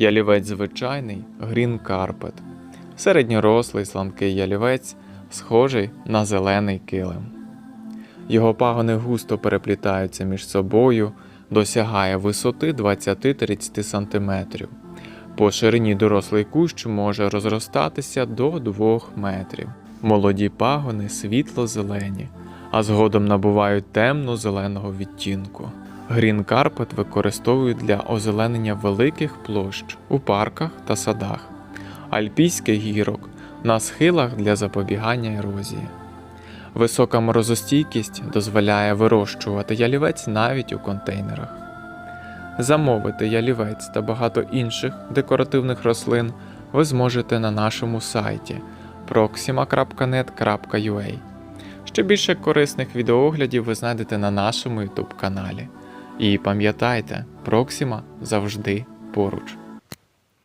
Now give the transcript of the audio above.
Ялівець звичайний Green Carpet. Середньорослий сланкий ялівець, схожий на зелений килим. Його пагони густо переплітаються між собою, досягає висоти 20-30 см. По ширині дорослий кущ може розростатися до 2 метрів. Молоді пагони світло-зелені, а згодом набувають темно-зеленого відтінку. Грін карпет використовують для озеленення великих площ у парках та садах, альпійських гірок на схилах для запобігання ерозії. Висока морозостійкість дозволяє вирощувати ялівець навіть у контейнерах. Замовити ялівець та багато інших декоративних рослин ви зможете на нашому сайті proxima.net.ua. Ще більше корисних відеооглядів ви знайдете на нашому YouTube каналі. І пам'ятайте, Проксіма завжди поруч.